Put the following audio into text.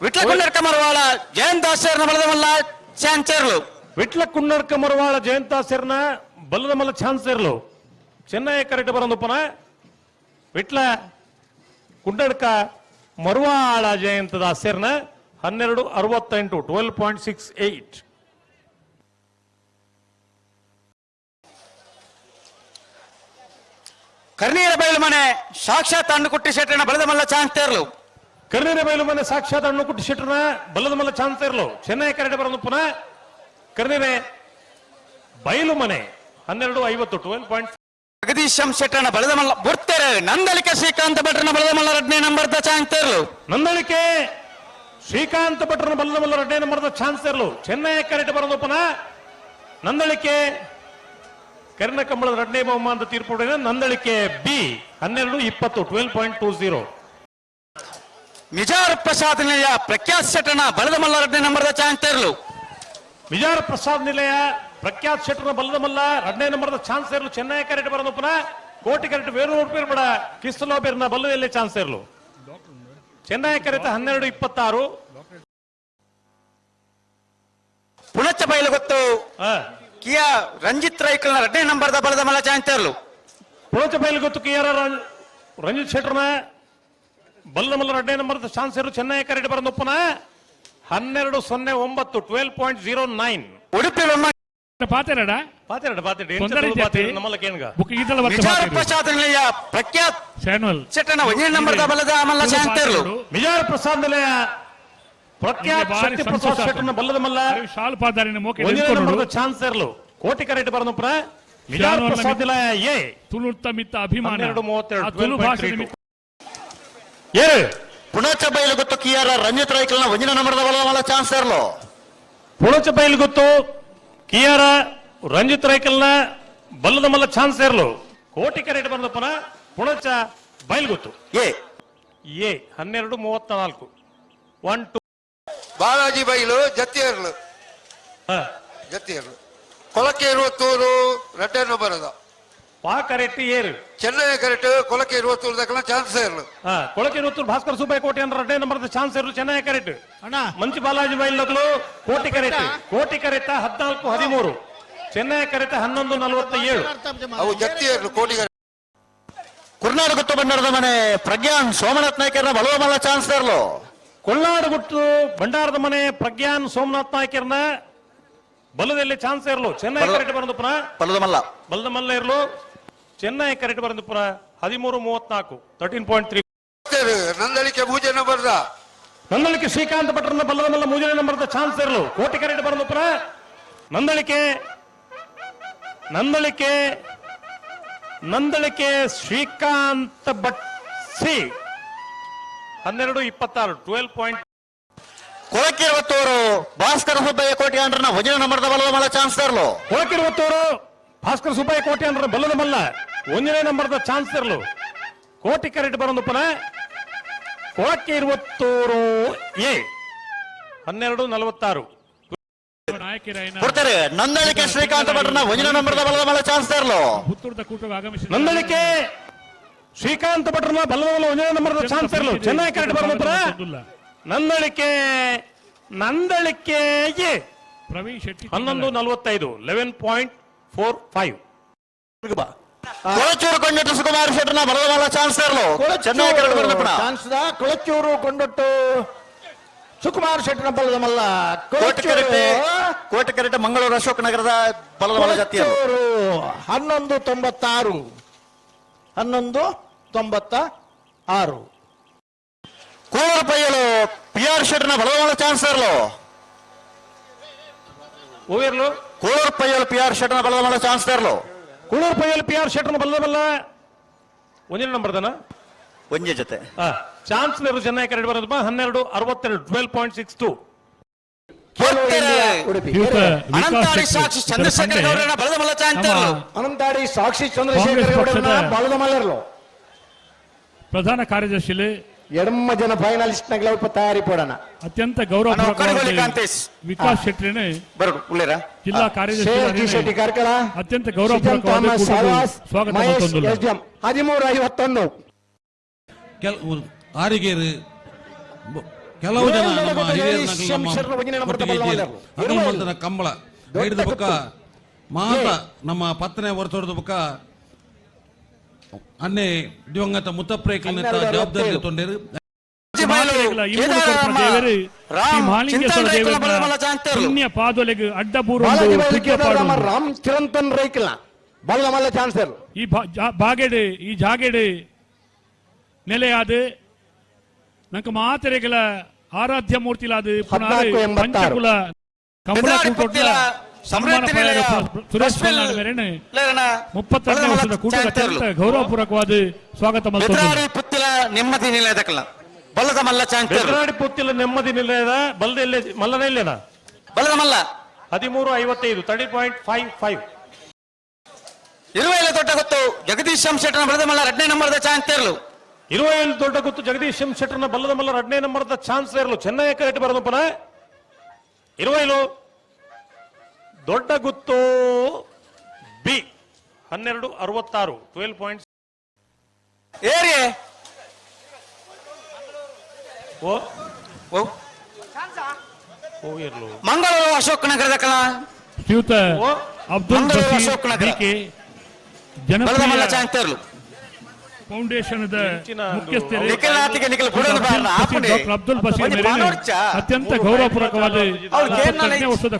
విట్లకుండర్ కమరవాళ జయంత్ ఆశ్చర్య బలద వల్ల ಚಾನ್ಸರ್ಲು ವಿಟ್ಲ ಕುನ್ನಡ್ಕ ಮರವಾಳ ಜಯಂತ ಸೇರ್ನ ಬಲ್ಲದ ಮಲ್ಲ ಚಾನ್ಸರ್ಲು ಚೆನ್ನೈ ಕರೆಕ್ಟ್ ಬರೋದಪ್ಪನ ವಿಟ್ಲ ಕುಂಡಡ್ಕ ಮರುವಾಳ ಜಯಂತದ ಸೇರ್ನ ಹನ್ನೆರಡು ಅರವತ್ತೆಂಟು ಟ್ವೆಲ್ ಪಾಯಿಂಟ್ ಸಿಕ್ಸ್ ಏಟ್ ಕರ್ನೀರ ಬಯಲು ಮನೆ ಸಾಕ್ಷಾತ್ ಅಂಡುಕುಟ್ಟಿ ಶೆಟ್ಟನ ಬಲದ ಮಲ್ಲ ಚಾನ್ಸರ್ಲು ಕರ್ನೇರ ಬಯಲು ಮನೆ ಸಾಕ್ಷಾತ್ ಹಣ್ಣು ಕುಟ್ಟಿ ಶೆಟ್ರನ ಬಲ್ಲದ ಮಲ್ಲ ಇರಲು ಚೆನ್ನೈ ಕರೆಡೆ ಬರೋದು ಪುನಃ ಕರ್ನೀರೆ ಬಯಲು ಮನೆ ಹನ್ನೆರಡು ಐವತ್ತು ಟ್ವೆಲ್ ಪಾಯಿಂಟ್ ಜಗದೀಶ್ ಶೆಟ್ಟನ ಬಲದ ಮಲ್ಲ ಬರ್ತಾರೆ ನಂದಳಿಕೆ ಶ್ರೀಕಾಂತ ಭಟ್ರನ ಬಲದ ಮಲ್ಲ ರಡ್ನೆ ನಂಬರ್ ಚಾನ್ಸ್ ಇರಲು ನಂದಳಿಕೆ ಶ್ರೀಕಾಂತ ಭಟ್ರನ ಬಲದ ಮಲ್ಲ ಎರಡನೇ ನಂಬರ್ದ ಚಾನ್ಸ್ ಇರಲು ಚೆನ್ನೈ ಕರಡಿ ಬರೋದು ಪುನಃ ನಂದಳಿಕೆ ಕರ್ಣ ಕಂಬಳದ ಎರಡನೇ ಬಹುಮಾನದ ತೀರ್ಪು ಹೊಡೆದ ನಂದಳಿಕೆ ಬಿ ಹನ್ನೆರಡು ಇಪ್ಪತ್ತು ಟ್ವೆಲ್ ಪಾಯಿಂಟ್ ಟೂ ಜೀರೋ ನಿಲಯ ಪ್ರಖ್ಯಾತ್ ಶೆಟ್ಟರ್ನ ಬಲದ ಮಲ್ಲ ರಡ್ನೆ ನಂಬರ್ದ ದ ತೆರ್ಲು. ಮಿಜಾರ್ ಪ್ರಸಾದ್ ನಿಲಯ ಪ್ರಖ್ಯಾತ್ ಶೆಟ್ಟರ್ನ ಬಲದ ಮಲ್ಲ ಎರಡನೇ ನಂಬರ್ದ ಚಾನ್ಸ್ ಇರಲು ಚೆನ್ನೈ ಕ್ಯಾರೆಟ್ ಬರೋದು ಪುನಃ ಕೋಟಿ ಕರೆಟ್ ಬೇರೂರು ಬೇರೆ ಬೇಡ ಕಿಸ್ತಲೋ ಬೇರ್ನ ಬಲ್ಲದಲ್ಲಿ ಚಾನ್ಸ್ ಇರಲು ಚೆನ್ನೈ ಕರೆತ ಹನ್ನೆರಡು ಇಪ್ಪತ್ತಾರು. ಪುಣಚ್ಚ ಬಯಲು ಗೊತ್ತು. ಹಾ. ಕಿಯಾ ರಂಜಿತ್ ರೈಕಲ್ನ ಎರಡನೇ ನಂಬರ್ದ ದ ಬಲದ ಮಲ್ಲ ಚಾನ್ಸರ್ಲು ಪುಣಚ ಬಯಲು ಗೊತ್ತು ಕಿಯಾರ ರಂಜಿತ್ ಶೆಟ್ಟರ್ನ. ಬಲ್ಲ ಮಲ್ಲ ನಂಬರ್ದ ನಂಬರ್ ಚಾನ್ಸ್ ಇರು ಚೆನ್ನೈ ಕರೆಕ್ಟ್ ಬರೋದಪ್ಪನ ಹನ್ನೆರಡು ಸೊನ್ನೆ ಒಂಬತ್ತು twelve point zero nine. Udupi ಪಾತೆರಡ ಪಾತಿರಡ ಪಾತಿರಡ. ನಮ್ಮಲ್ಲ ಕೇನ್ಗ ಪ್ರಸಾದ್ ನಿಲಯ ಪ್ರಖ್ಯಾತ್ ನಂಬರ್ ದ ಬಲದ ಮಲ್ಲ ಚಾನ್ಸರ್ಲು ವಿಜಯ ಪ್ರಸಾದ್ ನಿಲಯ ಪ್ರಖ್ಯಾತ್ ಭಾರಿ ಶಕ್ತಿ ಪ್ರಸಾದ್ ಸಂತೋಷ ಬಲ್ಲದ ಮಲ್ಲ. ಶಾಲ್ ಪಾದಾರಿನ ಮೋಕೆ ಒಂದನೇ ನೆನ್ಸ್ಕೊಂಡು ನಂಬರ್ ಚಾನ್ಸ್ ಇರ್ಲು ಕೋಟಿ ಕರೆಟ್ ಬರೋದಪ್ಪನ ಪ್ರಸಾದ್ ನಿಲಯ ಎ. ತುಳುತ್ತ ಮಿತ್ತ ಅಭಿಮಾನ. ಎರಡು ಮೂವತ್ತೆರಡು, ತುಳು 12.32. ಭಾಷೆ ನಿಮಿತ್ತ ಏ ಪುಣಚ ಬಯಲು ಗೊತ್ತು ಕಿಯಾರ ರಂಜಿತ್ ರೈಕಲ್ನ ವಂಜನ ಮಲ್ಲ ಚಾನ್ಸ್ ಚಾನ್ಸರ್ಲು ಪುಣಚ ಬೈಲ್ ಗೊತ್ತು ಕಿಯಾರ ರಂಜಿತ್ ರೈಕಲ್ನ ಬಲ್ಲದ ಮಲ್ಲ ಚಾನ್ಸ್ ಇರ್ಲು? ಕೋಟಿ ಕರೆಟ್ ಬಂದಪ್ಪನ ಪುಣಚ ಬಯಲು ಗೊತ್ತು. ಏ. ಎ ಹನ್ನೆರಡು ಮೂವತ್ತ ನಾಲ್ಕು ಒನ್ ಟು ಬಾಲಾಜಿ ಬೈಲು ಜತ್ತಿಯರ್ಲು ಜತ್ತಿಯರ್ಲು ಕೊಲಕ್ಕೆ ಇರುವತ್ತೂರು ರೆಡ್ಡನ್ನು ಬರದ. ಪಾ ಕರೆಕ್ಟ್ ಏರು. ಚೆನ್ನೈ ಕರೆಕ್ಟ್ ಕೊಲಕ್ಕೆ ಇರುವತ್ತೂರು ದಕ್ಕಲ ಚಾನ್ಸ್ ಇರ್ಲು ಹಾ ಕೊಳಕೆ ಇವತ್ತು ಭಾಸ್ಕರ್ ಸೂಪರ್ ಕೋಟಿ ಅಂದ್ರೆ ಅಡ್ಡೆ ನಂಬರ್ ಚಾನ್ಸ್ ಇರಲು ಚೆನ್ನೈ ಕರೆಕ್ಟ್. ಅಣ್ಣ. ಮಂಚು ಬಾಲಾಜಿ ಬೈಲಗಳು ಕೋಟಿ ಕರೆತ ಕೋಟಿ ಕರೆತ ಹದಿನಾಲ್ಕು ಹದಿಮೂರು. ಚೆನ್ನೈ ಕರೆತ ಹನ್ನೊಂದು ನಲವತ್ತ ಏಳು ಅವು ಕೋಟಿಗರ ಕುರ್ನಾಡು ಗುತ್ತು ಬಂಡಾರದ ಮನೆ ಪ್ರಜ್ಞಾನ್ ಸೋಮನಾಥ್ ನಾಯ್ಕರ್ನ ಬಲವ ಮಲ್ಲ ಚಾನ್ಸರ್ಲು ಕೊಳ್ಳಾಡುಗುಟ್ಟು ಬಂಡಾರದ ಮನೆ ಪ್ರಜ್ಞಾನ್ ಸೋಮನಾಥ್ ನಾಯ್ಕರ್ನ ಬಲದಲ್ಲಿ ಚಾನ್ಸ್ ಇರಲು ಚೆನ್ನೈ ಕರೆಕ್ಟ್ ಬರಂದು ಪುನಃ. ಬಲದ ಮಲ್ಲ. ಬಲದ ಮಲ್ಲ ಇರಲು ಚೆನ್ನೈ ಕರೆಕ್ಟ್ ಬರಂದು ಪುನಃ ಹದಿಮೂರು ಮೂವತ್ನಾಲ್ಕು ತರ್ಟೀನ್ ಪಾಯಿಂಟ್ ತ್ರೀ ನಂದಳಿಕೆ ಭೂಜನ ಬರ್ದ. ನಂದಳಿಕೆ ಶ್ರೀಕಾಂತ್ ಭಟ್ರನ್ನ ಬಲ್ಲದ ಮಲ್ಲ ಮೂಜನೆ ನಂಬರ್ದ ಚಾನ್ಸ್ ಇರಲು. ಕೋಟಿ ಕರೆಕ್ಟ್ ಬರಂದು ಪುನಃ ನಂದಳಿಕೆ ನಂದಳಿಕೆ ನಂದಳಿಕೆ ಶ್ರೀಕಾಂತ್ ಭಟ್ ಸಿ ಹನ್ನೆರಡು ಇಪ್ಪತ್ತಾರು ಟ್ವೆಲ್ ಪಾಯಿಂಟ್ ಕೊಳಕ್ಕೆ ಭಾಸ್ಕರ್ ಸುಬ್ಬಯ್ಯ ಕೋಟಿ ಅಂಡ್ರನ ಒಂದಿನ ನಂಬರ್ದ ಬಲ್ಲದ ಮಲ್ಲ ಚಾನ್ಸರ್ಲು ಕೊಳಕಿರುವತ್ತೂರು ಭಾಸ್ಕರ್ ಸುಬ್ಬಯ್ಯ ಕೋಟಿ ಅಂದ್ರೆ ಬಲ್ಲದ ಮಲ್ಲ ಒಂದನೇ ನಂಬರ್ದ ಚಾನ್ಸ್ ಇರಲು. ಕೋಟಿ ಕರೆಕ್ಟ್ ಬರೋದು ಪುನಃ. ಕೋಟಿ ಇರುವತ್ತೂರು ಎ. ಹನ್ನೆರಡು ನಲವತ್ತಾರು. ನಾಯಕರಾಯನ ಕೊಡ್ತಾರೆ. ನಂದಳಿಕೆ ಶ್ರೀಕಾಂತ್ ಭಟ್ರನ್ನ ಒಂದನೇ ನಂಬರ್ದ ಬಲದ ಮಲ್ಲ ಚಾನ್ಸರ್ಲು ಇರಲು ಕೂಟಕ್ಕೆ ನಂದಳಿಕೆ ಶ್ರೀಕಾಂತ್ ಭಟ್ರನ್ನ ಬಲದ ಮೇಲೆ ಒಂದನೇ ನಂಬರ್ದ ಚಾನ್ಸ್ ಇರಲು ಚೆನ್ನೈ ಕರೆಕ್ಟ್ ಬರೋದು ಪುನಃ. ನಂದಳಿಕೆ ನಂದಳಿಕೆ ಎ. ಪ್ರವೀಣ್ ಶೆಟ್ಟಿ ಹನ್ನೊಂದು ನಲವತ್ತೈದು eleven point four five Kolachur Kondettu Sukumar ಶೆಟ್ಟರ್ನ ಬಲದ ಮಲ್ಲ ಚಾನ್ಸರ್ಲು ಚೆನ್ನೈ ಕರೆಕ್ಟ್ ಬರೋದು ಪುನಃ. ಚಾನ್ಸ್ದ ಕೊಳಚೂರು ಕೊಂಡೊಟ್ಟು ಸುಕುಮಾರ್ ಶೆಟ್ಟರ್ನ ಬಲದ ಮಲ್ಲ. ಕೋಟಿ ಕರೆಕ್ಟ್ ಕೋಟಿ ಕರೆಕ್ಟ್ ಮಂಗಳೂರು ಅಶೋಕ್ ನಗರದ ಬಲದ ಮಲ್ಲ ಜಾತಿಯರು ಹನ್ನೊಂದು ತೊಂಬತ್ತಾರು. ಹನ್ನೊಂದು ತೊಂಬತ್ತ ಆರು ಕೂಳೂರು ಪೈಯಲು ಪಿ ಆರ್ ಶೆಟ್ಟರ್ನ ಬಲದ ಮಲ್ಲ ಚಾನ್ಸರ್ಲು ಓವೇರ್ಲು ಕೂಳೂರು ಪಯ್ಯಲು ಪಿ ಆರ್ ಶೆಟ್ಟರ್ನ ಬಲದ ಮಲ್ಲ ಕುಳೂರು ಪೈಯಲ್ಲಿ ಪಿ ಆರ್ ಶೆಟ್ಟರ್ನ ಬಲ್ಲದ ಬಲ್ಲ. ಒಂದಿನ ನಂಬರ್ ದನ ಒಂಜೆ ಜೊತೆ. ಚಾನ್ಸ್ ನೀರು ಚೆನ್ನೈ ಕರೆಡ್ ಬರೋದಪ್ಪ ಹನ್ನೆರಡು ಅರವತ್ತೆರಡು twelve point six two Ananthadi ಸಾಕ್ಷಿ ಚಂದ್ರಶೇಖರ್ ಗೌಡರನ್ನ ಬಲದ ಮಲ್ಲ ಚಾನ್ಸರ್ಲು ಅನಂತಾಡಿ ಸಾಕ್ಷಿ ಚಂದ್ರಶೇಖರ ಗೌಡರನ್ನ ಬಲದ ಮಲ್ಲರ್ಲು. ಪ್ರಧಾನ ಕಾರ್ಯದರ್ಶಿಲೆ ಎಡಮ್ಮ ಜನ ಫೈನಲಿಸ್ಟ್ ನಗಲ ಉಲ್ಪ ತಯಾರಿ ಪೋಡಣ ಅತ್ಯಂತ ಅಣ್ಣ, ಗೌರವ ಕಾಂತೇಶ್. ವಿಕಾಸ್ ಶೆಟ್ಟಿನೇ ಉಳ್ಳೇರ? ಜಿಲ್ಲಾ ಶೇರ್ ಜಿ ಕಾರ್ಯದರ್ಶಿ ಶೆಟ್ಟಿ ಕಾರ್ಕಳ. ಅತ್ಯಂತ ಗೌರವ ಥಾಮಸ್ ಕೂಟಕ್ಕೆ ಸ್ವಾಗತ ಮಹೇಶ್ ಮತ್ತೊಂದು ಎಸ್ ಡಿ ಎಂ. ಹದಿಮೂರು ಐವತ್ತೊಂದು. ಕೆಲ್ ಆರಿಗೇರು. ಬೊ- ಕೆಲವು ಜನ ಏಳು ನಮ್ಮ ಇದ್ದೀರಿ. ಮಾಡ್ತಾನೆ ಕಂಬಳ. ಹಿಡಿದ ಬುಕ್ಕ ಮಾತ ನಮ್ಮ ಪತ್ತನೇ ವರ್ಷದ ಬುಕ್ಕ ಇಮ್ಮಡಿ ಕೊರಪನ ದೇವರು ಶ್ರೀ ಮಹಾಲಿಂಗೇಶ್ವರ ದೇವರ ಪುಣ್ಯ ಪಾದೊಲೆಗೆ ಅಡ್ಡ ಬಾಲಾಜಿ ಬೂರು ಬೈಲಿಕ್ಕೆ ನಮ್ಮ ರಾಮ್ ಚಿರಂತನ್ ರೈಕಲ್ ಬಲದ ಮಲ್ಲ ಚಾನ್ಸ್ ಇರಲು ಈ ಬಾ- ಜಾ- ಬಾಗೆಡು ಈ ಜಾಗೆಡು ನೆಲೆಯಾದ ನಂಗೆ ಮಾತೆರೆಗಳ ಆರಾಧ್ಯ ಮೂರ್ತಿಲಾದ ಪುನಃ ಹದ್ನಾಲ್ಕು ಎಂಬತ್ತಾರು. ಪಂಚಕುಲ ಕಮಲ ಸುರೇಶ್ ಲೇರನ ಮುಪ್ಪತ್ತೆರಡನೇ ಬಲದ ವರ್ಷದ ಚಾಂತರ್ಲು. ಅತ್ಯಂತ ಗೌರವಪೂರ್ವಕವಾದ ಸ್ವಾಗತ ಪುತ್ತಿಲ ನೆಮ್ಮದಿ ನಿಲಯದಕ್ಕಲ್ಲ ಬಲ್ಲದ ಮಲ್ಲ ಬೆದರಾಡಿ ಪುತ್ತಿಲ ನೆಮ್ಮದಿ ನಿಲಯದ ಬಲ್ಲದ ಮಲ್ಲನೇ ಇಲ್ಲೇನ ಬಲದ ಮಲ್ಲ. ಹದಿಮೂರು ಐವತ್ತೈದು ತರ್ಟಿ ಪಾಯಿಂಟ್ ಫೈವ್ ಫೈವ್ ಇರುವೆಯಲ್ಲಿ ದೊಡ್ಡ ಗೊತ್ತು. ಜಗದೀಶ್ ಶೆಟ್ಟನ ಬಲದ ಮಲ್ಲ ಎರಡನೇ ನಂಬರ್ದ ಚಾನ್ಸ್ ತೇರಲು. ಇರುವೆಯಲ್ಲಿ ದೊಡ್ಡ ಗೊತ್ತು ಜಗದೀಶ್ ಶೆಟ್ಟರ್ನ ಬಲ್ಲದ ಮಲ್ಲ ಎರಡನೇ ನಂಬರ್ದ ಚಾನ್ಸ್ ಇರಲು ಚೆನ್ನೈ ಕರೆಕ್ಟ್ ಬರೋದು ಪುನಃ ಇರುವ ಇಲು ದೊಡ್ಡ ಗುತ್ತು ಬಿ. ಹನ್ನೆರಡು ಅರವತ್ತಾರು ಟ್ವೆಲ್ ಪಾಯಿಂಟ್ ಏರಿ ಓ. ಓ. ಓ ಇರ್ಲು. ಮಂಗಳೂರು ಅಶೋಕ್ ಕಲಾ ಶ್ರೀಯುತ ಓ. ಅಬ್ದುಲ್ ಮಂಗಳೂರು ಅಶೋಕ್ ನಗರ. ಜನಪ್ರಿಯ ಚಾಂತರ್ಲು ನಿಖಿಲ್ ಬುಡದ ಡಾಕ್ಟರ್ ಅಬ್ದುಲ್ ಬಶೀರ್ ಮೇರೆನೆ. ಅತ್ಯಂತ ಗೌರವಪೂರ್ವಕವಾದ ಅವ್ರು ವರ್ಷದ